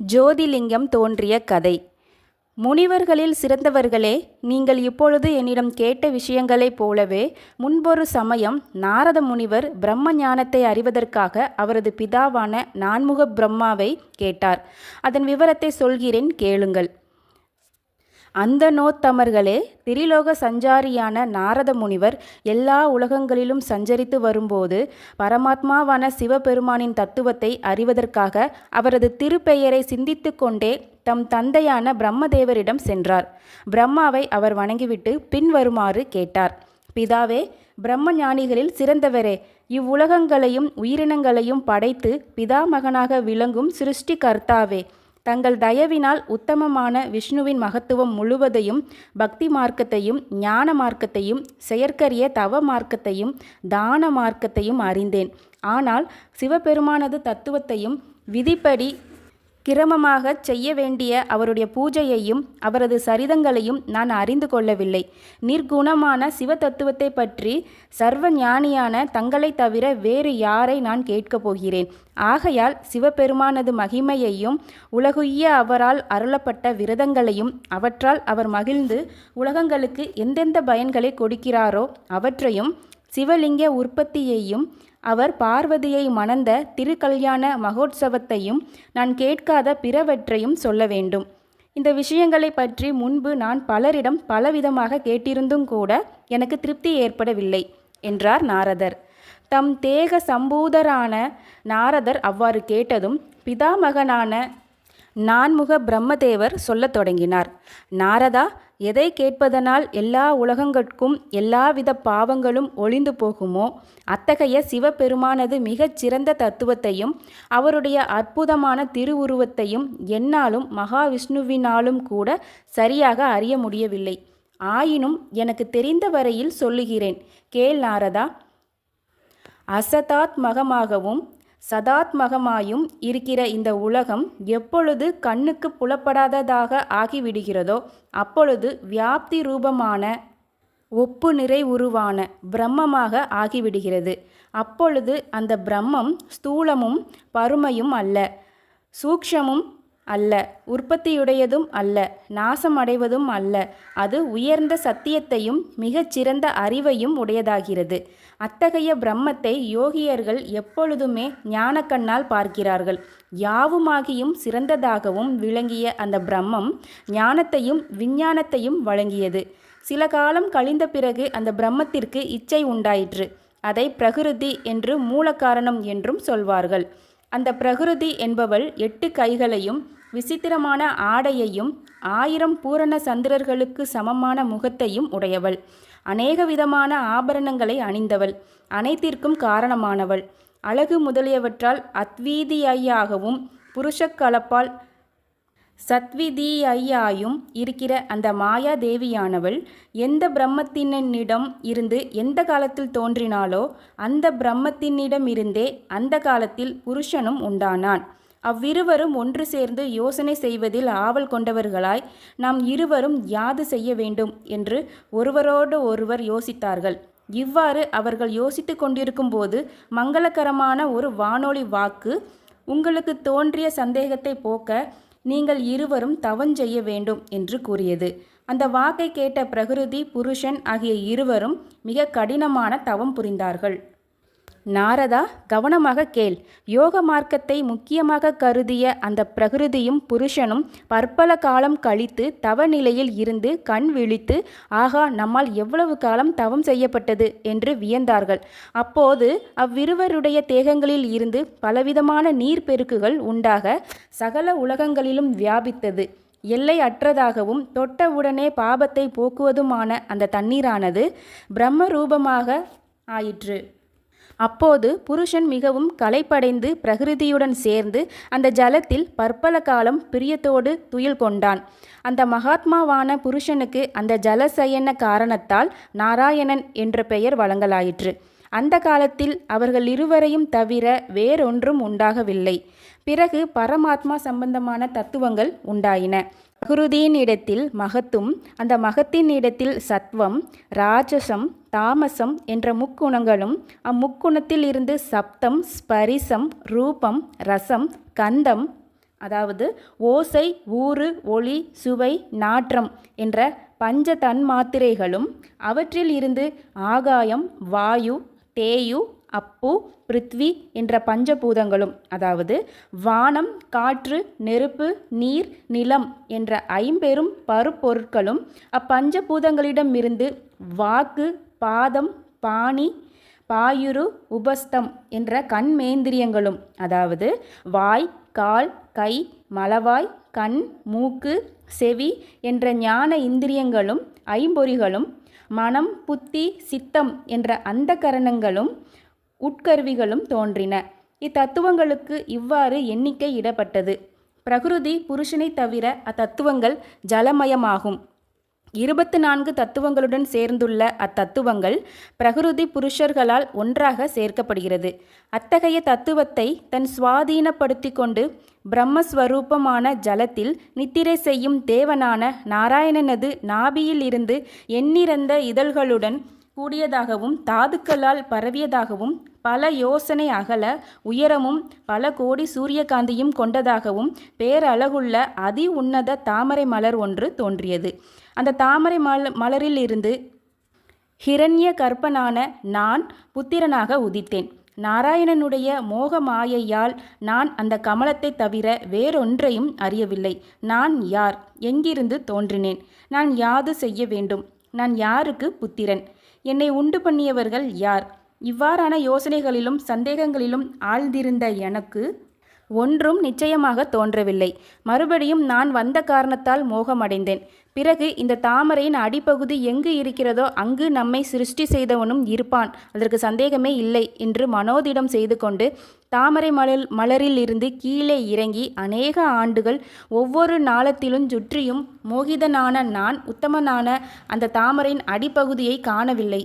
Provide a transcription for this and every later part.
ஜோதிலிங்கம் தோன்றிய கதை. முனிவர்களில் சிறந்தவர்களே நீங்கள் இப்பொழுது என்னிடம் கேட்ட விஷயங்களைப் போலவே முன்பொரு சமயம் நாரத முனிவர் பிரம்ம ஞானத்தை அறிவதற்காக அவரது பிதாவான நான்முக பிரம்மாவை கேட்டார். அதன் விவரத்தை சொல்கிறேன் கேளுங்கள். அந்த நோத்தமர்களே திரிலோக சஞ்சாரியான நாரத முனிவர் எல்லா உலகங்களிலும் சஞ்சரித்து வரும்போது பரமாத்மாவான சிவபெருமானின் தத்துவத்தை அறிவதற்காக அவரது திருப்பெயரை சிந்தித்து கொண்டே தம் தந்தையான பிரம்மதேவரிடம் சென்றார். பிரம்மாவை அவர் வணங்கிவிட்டு பின்வருமாறு கேட்டார். பிதாவே பிரம்ம ஞானிகளில் சிறந்தவரே. இவ்வுலகங்களையும் உயிரினங்களையும் படைத்து பிதாமகனாக விளங்கும் சிருஷ்டி கர்த்தாவே தங்கள் தயவினால் உத்தமமான விஷ்ணுவின் மகத்துவம் முழுவதையும் பக்தி மார்க்கத்தையும் ஞான மார்க்கத்தையும் செயற்கரிய தவ மார்க்கத்தையும் தான மார்க்கத்தையும் அறிந்தேன். ஆனால் சிவபெருமானது தத்துவத்தையும் விதிப்படி கிரமமாக செய்ய வேண்டிய அவருடைய பூஜையையும் அவரது சரிதங்களையும் நான் அறிந்து கொள்ளவில்லை. நிர்குணமான சிவ தத்துவத்தை பற்றி சர்வ ஞானியான தங்களை தவிர வேறு யாரை நான் கேட்கப் போகிறேன். ஆகையால் சிவபெருமானது மகிமையையும் உலகுய்ய அவரால் அருளப்பட்ட விரதங்களையும் அவற்றால் அவர் மகிழ்ந்து உலகங்களுக்கு எந்தெந்த பயன்களை கொடுக்கிறாரோ அவற்றையும் சிவலிங்க உற்பத்தியையும் அவர் பார்வதியை மணந்த திருக்கல்யாண மகோத்சவத்தையும் நான் கேட்காத பிறவற்றையும் சொல்ல வேண்டும். இந்த விஷயங்களை பற்றி முன்பு நான் பலரிடம் பலவிதமாக கேட்டிருந்தும் கூட எனக்கு திருப்தி ஏற்படவில்லை என்றார் நாரதர். தம் தேக சம்பூதரான நாரதர் அவ்வாறு கேட்டதும் பிதாமகனான நான்முக பிரம்மதேவர் சொல்லத் தொடங்கினார். நாரதா எதை கேட்பதனால் எல்லா உலகங்கட்கும் எல்லாவித பாவங்களும் ஒளிந்து போகுமோ? அத்தகைய சிவபெருமானது மிகச் சிறந்த தத்துவத்தையும் அவருடைய அற்புதமான திருவுருவத்தையும் என்னாலும் மகாவிஷ்ணுவினாலும் கூட சரியாக அறிய முடியவில்லை. ஆயினும் எனக்கு தெரிந்த வரையில் சொல்லுகிறேன். கேள் நாரதா. அசதாத்மகமாகவும் சதாத்மகமாயும் இருக்கிற இந்த உலகம் எப்பொழுது கண்ணுக்கு புலப்படாததாக ஆகிவிடுகிறதோ அப்பொழுது வியாப்தி ரூபமான ஒப்பு நிறை உருவான பிரம்மமாக ஆகிவிடுகிறது. அப்பொழுது அந்த பிரம்மம் ஸ்தூலமும் பருமையும் அல்ல. சூக்ஷமும் அல்ல. உற்பத்தியுடையதும் அல்ல. நாசமடைவதும் அல்ல. அது உயர்ந்த சத்தியத்தையும் மிகச்சிறந்த அறிவையும் உடையதாகிறது. அத்தகைய பிரம்மத்தை யோகியர்கள் எப்பொழுதுமே ஞானக்கண்ணால் பார்க்கிறார்கள். யாவுமாகியும் சிறந்ததாகவும் விளங்கிய அந்த பிரம்மம் ஞானத்தையும் விஞ்ஞானத்தையும் வழங்கியது. சில காலம் கழிந்த பிறகு அந்த பிரம்மத்திற்கு இச்சை உண்டாயிற்று. அதை பிரகிருதி என்று மூலகாரணம் என்றும் சொல்வார்கள். அந்த பிரகிருதி என்பவள் எட்டு கைகளையும் விசித்திரமான ஆடையையும் ஆயிரம் பூரண சந்திரர்களுக்கு சமமான முகத்தையும் உடையவள். அநேக விதமான ஆபரணங்களை அணிந்தவள். அனைத்திற்கும் காரணமானவள். அழகு முதலியவற்றால் அத்வீதியாகவும் புருஷக்கலப்பால் சத்விதீயாயும் இருக்கிற அந்த மாயா தேவியானவள் எந்த பிரம்மத்தினிடம் இருந்து எந்த காலத்தில் தோன்றினாலோ அந்த பிரம்மத்தினிடமிருந்தே அந்த காலத்தில் புருஷனும் உண்டானான். அவ்விருவரும் ஒன்று சேர்ந்து யோசனை செய்வதில் ஆவல் கொண்டவர்களாய் நாம் இருவரும் யாது செய்ய வேண்டும் என்று ஒருவரோடு ஒருவர் யோசித்தார்கள். இவ்வாறு அவர்கள் யோசித்து கொண்டிருக்கும்போது மங்களகரமான ஒரு வானொலி வாக்கு உங்களுக்கு தோன்றிய சந்தேகத்தை போக்க நீங்கள் இருவரும் தவஞ்செய்ய வேண்டும் என்று கூறியது. அந்த வாக்கை கேட்ட பிரகிருதி புருஷன் ஆகிய இருவரும் மிக கடினமான தவம் புரிந்தார்கள். நாரதா கவனமாக கேள். யோக மார்க்கத்தை முக்கியமாக கருதிய அந்த பிரகிருதியும் புருஷனும் பற்பல காலம் கழித்து தவ நிலையில் இருந்து கண் விழித்து ஆகா நம்மால் எவ்வளவு காலம் தவம் செய்யப்பட்டது? என்று வியந்தார்கள். அப்போது அவ்விருவருடைய தேகங்களில் இருந்து பலவிதமான நீர் பெருக்குகள் உண்டாக சகல உலகங்களிலும் வியாபித்தது. எல்லை அற்றதாகவும் தொட்டவுடனே பாபத்தை போக்குவதுமான அந்த தண்ணீரானது பிரம்ம ரூபமாக ஆயிற்று. அப்போது புருஷன் மிகவும் களைப்படைந்து பிரகிருதியுடன் சேர்ந்து அந்த ஜலத்தில் பற்பல காலம் பிரியத்தோடு துயில் கொண்டான். அந்த மகாத்மாவான புருஷனுக்கு அந்த ஜலசயன காரணத்தால் நாராயணன் என்ற பெயர் வழங்கலாயிற்று. அந்த காலத்தில் அவர்கள் இருவரையும் தவிர வேறொன்றும் உண்டாகவில்லை. பிறகு பரமாத்மா சம்பந்தமான தத்துவங்கள் உண்டாயின. பிரகிருதியின் இடத்தில் மகத்தும் அந்த மகத்தின் இடத்தில் சத்வம் ராஜசம் தாமசம் என்ற முக்குணங்களும் அம்முக்குணத்தில் இருந்து சப்தம் ஸ்பரிசம் ரூபம் ரசம் கந்தம் அதாவது ஓசை ஊறு ஒளி சுவை நாற்றம் என்ற பஞ்ச தன்மாத்திரைகளும் அவற்றில் இருந்து ஆகாயம் வாயு தேயு அப்பு பிருத்வி என்ற பஞ்சபூதங்களும் அதாவது வானம் காற்று நெருப்பு நீர் நிலம் என்ற ஐம்பெரும் பருப்பொருட்களும் அப்பஞ்சபூதங்களிடமிருந்து வாக்கு பாதம் பாணி பாயுரு உபஸ்தம் என்ற கண்மேந்திரியங்களும் அதாவது வாய் கால் கை மலவாய் கண் மூக்கு செவி என்ற ஞான இந்திரியங்களும் ஐம்பொறிகளும் மனம் புத்தி சித்தம் என்ற அந்த கரணங்களும் உட்கருவிகளும் தோன்றின. இத்தத்துவங்களுக்கு இவ்வாறு எண்ணிக்கை இடப்பட்டது. பிரகிருதி புருஷனை தவிர அத்தத்துவங்கள் ஜலமயமாகும். இருபத்து நான்கு தத்துவங்களுடன் சேர்ந்துள்ள அத்தத்துவங்கள் பிரகிருதி புருஷர்களால் ஒன்றாக சேர்க்கப்படுகிறது. அத்தகைய தத்துவத்தை தன் சுவாதீனப்படுத்தி கொண்டு பிரம்மஸ்வரூபமான ஜலத்தில் நித்திரை செய்யும் தேவனான நாராயணனது நாபியில் இருந்து எண்ணிறந்த இதழ்களுடன் கூடியதாகவும் தாதுக்களால் பரவியதாகவும் பல யோசனை அகல உயரமும் பல கோடி சூரியகாந்தியும் கொண்டதாகவும் பேரழகுள்ள அதி உன்னத தாமரை மலர் ஒன்று தோன்றியது. அந்த தாமரை மல் மலரிலிருந்து ஹிரண்ய கற்பனான நான் புத்திரனாக உதித்தேன். நாராயணனுடைய மோக மாயையால் நான் அந்த கமலத்தை தவிர வேறொன்றையும் அறியவில்லை. நான் யார்? எங்கிருந்து தோன்றினேன்? நான் யாது செய்ய வேண்டும்? நான் யாருக்கு புத்திரன்? என்னை உண்டு பண்ணியவர்கள் யார்? இவ்வாறான யோசனைகளிலும் சந்தேகங்களிலும் ஆழ்ந்திருந்த எனக்கு ஒன்றும் நிச்சயமாக தோன்றவில்லை. மறுபடியும் நான் வந்த காரணத்தால் மோகமடைந்தேன். பிறகு இந்த தாமரையின் அடிப்பகுதி எங்கு இருக்கிறதோ அங்கு நம்மை சிருஷ்டி செய்தவனும் இருப்பான். அதற்கு சந்தேகமே இல்லை என்று மனோதிடம் செய்து கொண்டு தாமரை மலர் மலரில் இருந்து கீழே இறங்கி அநேக ஆண்டுகள் ஒவ்வொரு நாளத்திலும் சுற்றியும் மோகிதனான நான் உத்தமனான அந்த தாமரையின் அடிப்பகுதியை காணவில்லை.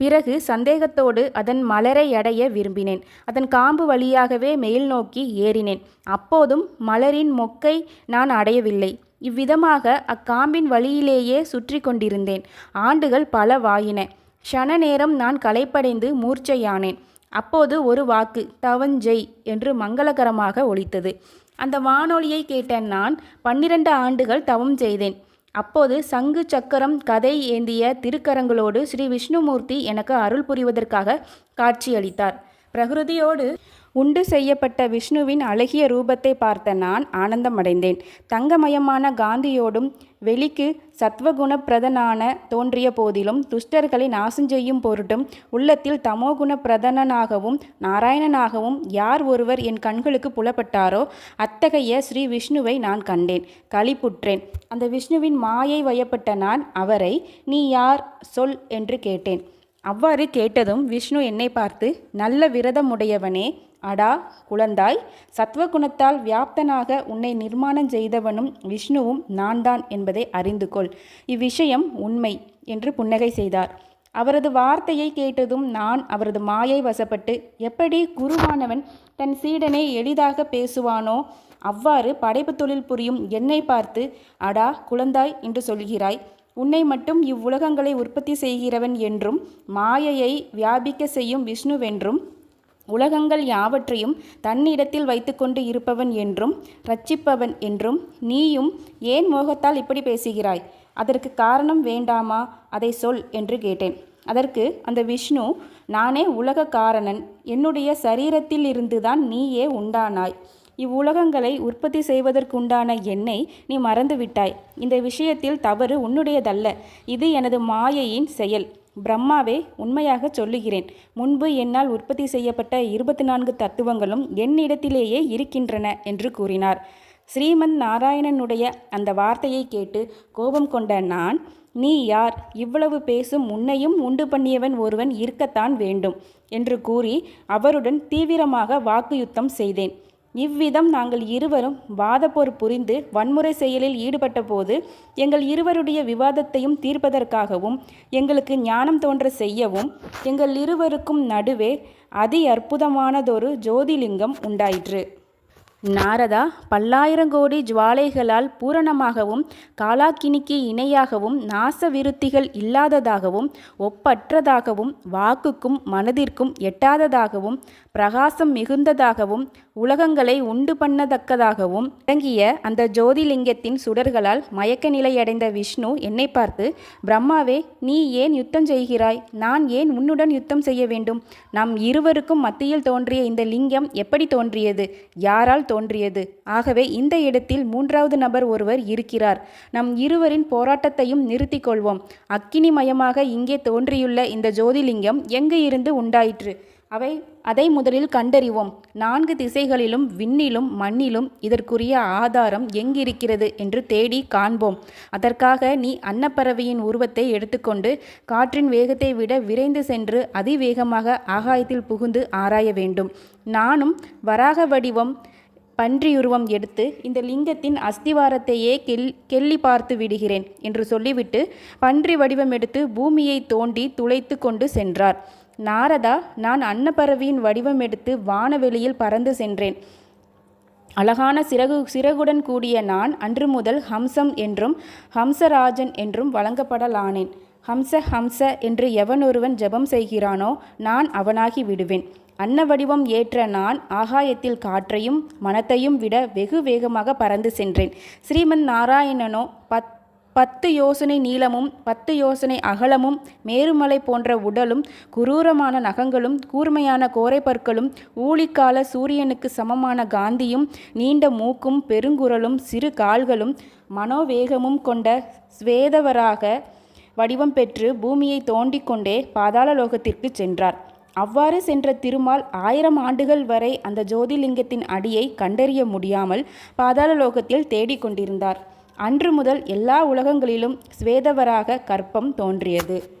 பிறகு சந்தேகத்தோடு அதன் மலரை அடைய விரும்பினேன். அதன் காம்பு வழியாகவே மேல் நோக்கி ஏறினேன். அப்போதும் மலரின் மொக்கை நான் அடையவில்லை. இவ்விதமாக அக்காம்பின் வழியிலேயே சுற்றி கொண்டிருந்தேன். ஆண்டுகள் பல வாயின. க்ஷண நேரம் நான் களைப்படைந்து மூர்ச்சையானேன். அப்போது ஒரு வாக்கு தவஞ்செய் என்று மங்களகரமாக ஒலித்தது. அந்த வானொலியை கேட்ட நான் பன்னிரண்டு ஆண்டுகள் தவம் செய்தேன். அப்போது சங்கு சக்கரம் கதை ஏந்திய திருக்கரங்களோடு ஸ்ரீ விஷ்ணுமூர்த்தி எனக்கு அருள் புரிவதற்காக காட்சியளித்தார். பிரகிருதியோடு உண்டு செய்யப்பட்ட விஷ்ணுவின் அழகிய ரூபத்தை பார்த்த நான் ஆனந்தமடைந்தேன். தங்கமயமான காந்தியோடும் வெளிக்கு சத்வகுணப்பிரதனான தோன்றிய போதிலும் துஷ்டர்களை நாசஞ்செய்யும் பொருட்டும் உள்ளத்தில் தமோகுண பிரதனனாகவும் நாராயணனாகவும் யார் ஒருவர் என் கண்களுக்கு புலப்பட்டாரோ அத்தகைய ஸ்ரீ விஷ்ணுவை நான் கண்டேன் களிப்புற்றேன். அந்த விஷ்ணுவின் மாயை வயப்பட்ட நான் அவரை நீ யார் சொல் என்று கேட்டேன். அவ்வாறு கேட்டதும் விஷ்ணு என்னை பார்த்து நல்ல விரதமுடையவனே அடா குழந்தாய் சத்வகுணத்தால் வியாப்தனாக உன்னை நிர்மாணம் செய்தவனும் விஷ்ணுவும் நான் தான் என்பதை அறிந்து கொள் இவ்விஷயம் உண்மை என்று புன்னகை செய்தார். அவரது வார்த்தையை கேட்டதும் நான் அவரது மாயை வசப்பட்டு எப்படி குருவானவன் தன் சீடனை எளிதாக பேசுவானோ அவ்வாறு படைப்பு தொழில் புரியும் என்னை பார்த்து அடா குழந்தாய் என்று சொல்கிறாய். உன்னை மட்டும் இவ்வுலகங்களை உற்பத்தி செய்கிறவன் என்றும் மாயையை வியாபிக்க செய்யும் விஷ்ணுவென்றும் உலகங்கள் யாவற்றையும் தன்னிடத்தில் வைத்துக்கொண்டு இருப்பவன் என்றும் ரட்சிப்பவன் என்றும் நீயும் ஏன் மோகத்தால் இப்படி பேசுகிறாய்? அதற்கு காரணம் வேண்டாமா? அதை சொல் என்று கேட்டேன். அதற்கு அந்த விஷ்ணு நானே உலக காரணன் என்னுடைய சரீரத்தில் இருந்துதான் நீயே உண்டானாய். இவ்வுலகங்களை உற்பத்தி செய்வதற்குண்டான என்னை நீ மறந்துவிட்டாய். இந்த விஷயத்தில் தவறு உன்னுடையதல்ல. இது எனது மாயையின் செயல். பிரம்மாவே உண்மையாக சொல்லுகிறேன். முன்பு என்னால் உற்பத்தி செய்யப்பட்ட இருபத்தி நான்கு தத்துவங்களும் என்னிடத்திலேயே இருக்கின்றன என்று கூறினார். ஸ்ரீமன் நாராயணனுடைய அந்த வார்த்தையை கேட்டு கோபம் கொண்ட நான் நீ யார்? இவ்வளவு பேசும் உன்னையும் உண்டு பண்ணியவன் ஒருவன் இருக்கத்தான் வேண்டும் என்று கூறி அவருடன் தீவிரமாக வாக்கு யுத்தம் செய்தேன். இவ்விதம் நாங்கள் இருவரும் வாதப்போர் புரிந்து வன்முறை செயலில் ஈடுபட்ட போது எங்கள் இருவருடைய விவாதத்தையும் தீர்ப்பதற்காகவும் எங்களுக்கு ஞானம் தோன்ற செய்யவும் எங்கள் இருவருக்கும் நடுவே அதி அற்புதமானதொரு ஜோதிலிங்கம் உண்டாயிற்று. நாரதா பல்லாயிரங்கோடி ஜுவாலைகளால் பூரணமாகவும் காலாக்கினிக்கு இணையாகவும் நாச விருத்திகள் இல்லாததாகவும் ஒப்பற்றதாகவும் வாக்குக்கும் மனதிற்கும் எட்டாததாகவும் பிரகாசம் மிகுந்ததாகவும் உலகங்களை உண்டு பண்ணத்தக்கதாகவும் இறங்கிய அந்த ஜோதிலிங்கத்தின் சுடர்களால் மயக்க நிலையடைந்த விஷ்ணு என்னை பார்த்து பிரம்மாவே நீ ஏன் யுத்தம் செய்கிறாய்? நான் ஏன் உன்னுடன் யுத்தம் செய்ய வேண்டும்? நம் இருவருக்கும் மத்தியில் தோன்றிய இந்த லிங்கம் எப்படி தோன்றியது? யாரால் தோன்றியது? ஆகவே இந்த இடத்தில் மூன்றாவது நபர் ஒருவர் இருக்கிறார். நம் இருவரின் போராட்டத்தையும் நிறுத்திக் கொள்வோம். அக்கினிமயமாக இங்கே தோன்றியுள்ள இந்த ஜோதிலிங்கம் எங்கு இருந்து உண்டாயிற்று? அவை அதை முதலில் கண்டறிவோம். நான்கு திசைகளிலும் விண்ணிலும் மண்ணிலும் இதற்குரிய ஆதாரம் எங்கிருக்கிறது என்று தேடி காண்போம். அதற்காக நீ அன்னப்பறவையின் உருவத்தை எடுத்துக்கொண்டு காற்றின் வேகத்தை விட விரைந்து சென்று அதிவேகமாக ஆகாயத்தில் புகுந்து ஆராய வேண்டும். நானும் வராக வடிவம் பன்றியுருவம் எடுத்து இந்த லிங்கத்தின் அஸ்திவாரத்தையே கெல் கெல்லி பார்த்து விடுகிறேன் என்று சொல்லிவிட்டு பன்றி வடிவம் எடுத்து பூமியை தோண்டி துளைத்து கொண்டு சென்றார். நாரதா நான் அன்னப்பறவையின் வடிவம் எடுத்து வானவெளியில் பறந்து சென்றேன். அழகான சிறகு சிறகுடன் கூடிய நான் அன்று முதல் ஹம்சம் என்றும் ஹம்சராஜன் என்றும் வழங்கப்படலானேன். ஹம்ச ஹம்ச என்று எவனொருவன் ஜெபம் செய்கிறானோ நான் அவனாகி விடுவேன். அன்ன வடிவம் ஏற்ற நான் ஆகாயத்தில் காற்றையும் மனத்தையும் விட வெகு வேகமாக பறந்து சென்றேன். ஸ்ரீமன் நாராயணனோ பத் பத்து யோசனை நீளமும் பத்து யோசனை அகலமும் மேருமலை போன்ற உடலும் குரூரமான நகங்களும் கூர்மையான கோரைப்பற்களும் ஊழிக்கால சூரியனுக்கு சமமான காந்தியும் நீண்ட மூக்கும் பெருங்குரலும் சிறு கால்களும் மனோவேகமும் கொண்ட ஸ்வேதவராக வடிவம் பெற்று பூமியை தோண்டிக் கொண்டே பாதாள லோகத்திற்கு சென்றார். அவ்வாறு சென்ற திருமால் ஆயிரம் ஆண்டுகள் வரை அந்த ஜோதிலிங்கத்தின் அடியை கண்டறிய முடியாமல் பாதாள லோகத்தில் தேடிக்கொண்டிருந்தார் அன்று முதல் எல்லா உலகங்களிலும் ஸ்வேதவராக கற்பம் தோன்றியது.